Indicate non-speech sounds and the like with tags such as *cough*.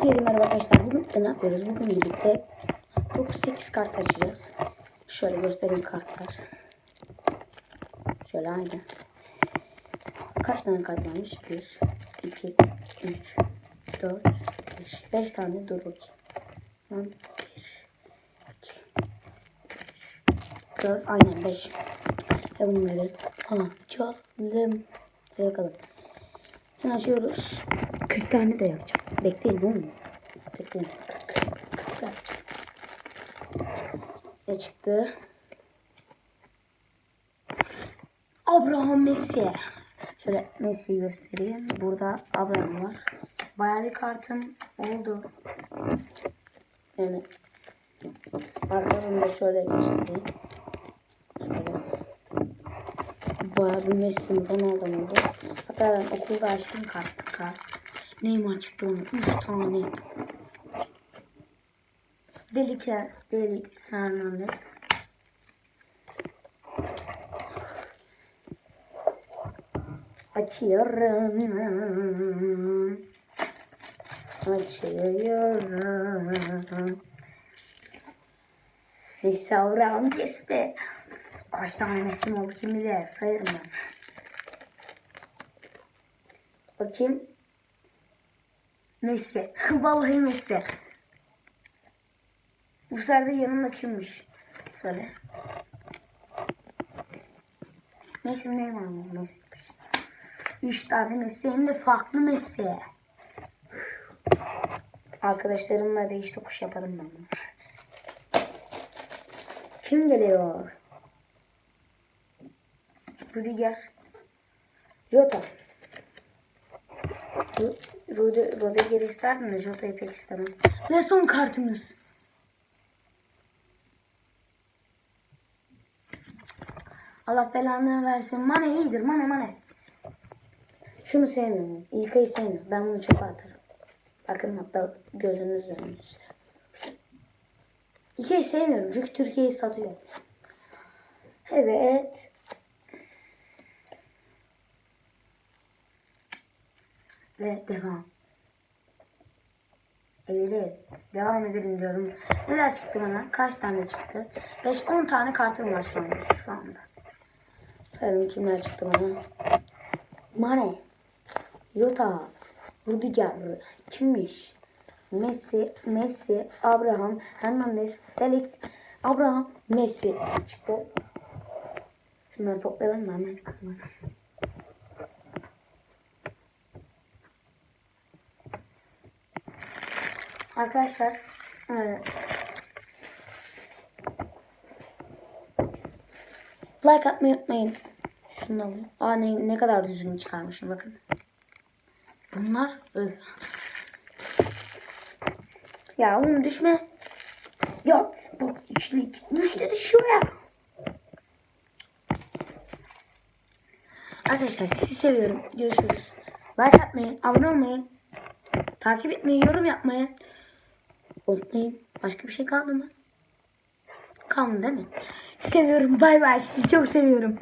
Herkese merhaba arkadaşlar. Bugün ne yapıyoruz? Bugün birlikte 9-8 kart açacağız. Şöyle göstereyim kartlar. Şöyle aynı. Kaç tane kart varmış? 1, 2, 3, 4, 5. 5 tane dur bakayım. 1, 2, 3, 4, aynen 5. Ve bunları açalım. Hadi bakalım. Şimdi açıyoruz. 40 tane de yapacağım. Bekleyin oğlum. Bekleyin. 40 tane. Ne çıktı? Abraham Messi. Şöyle Messi'yi göstereyim. Burada Abraham var. Bayağı bir kartım oldu. Yani arkadan da şöyle göstereyim. Şöyle. Bayağı bir Messi'nin Ronaldo'm oldu. Hatta ben okulda açtım kart. kart. Neymar çıktı onun. 3 tane. Delike, Delik Hernandez. Açıyorum. Açıyorum. Messi be. Kaç tane Messi'm oldu kim bilir sayarım ben. Bakayım. Messi. *laughs* Vallahi Messi. Bu sefer de yanımda kimmiş? Söyle. Messi Neymar mı? Messi'miş. Üç tane Messi hem de farklı Messi. Arkadaşlarımla değiş tokuş yaparım ben. Kim geliyor? Rudiger. Jota. Ru- Rudi, Rudiger isterdim de Jota'yı pek istemem. Ve son kartımız. Allah belanı versin. Mane iyidir. Mane mane. Şunu sevmiyorum. İlkay'ı sevmiyorum. Ben bunu çöpe atarım. Bakın hatta gözünüz önünüzde. İlkay'ı sevmiyorum. Çünkü Türkiye'yi satıyor. Evet. Ve devam. Edelim. Devam edelim diyorum. Neler çıktı bana? Kaç tane çıktı? 5-10 tane kartım var şu anda. Şu anda. Sayalım kimler çıktı bana. Mane. Jota. Rudiger. Kimmiş? Messi. Messi. Abraham. Hernandez. Delikt. Abraham. Messi çıktı. Şunları toplayalım da hemen Arkadaşlar e, like atmayı unutmayın. Şunu alayım. Aa ne, ne kadar düzgün çıkarmışım bakın. Bunlar öf. Ya oğlum düşme. Ya bak işte düştü düşüyor ya. Arkadaşlar sizi seviyorum. Görüşürüz. Like atmayı, abone olmayı, takip etmeyi, yorum yapmayı unutmayın. Başka bir şey kaldı mı? Kalmadı değil mi? Seviyorum. Bay bay. Sizi çok seviyorum.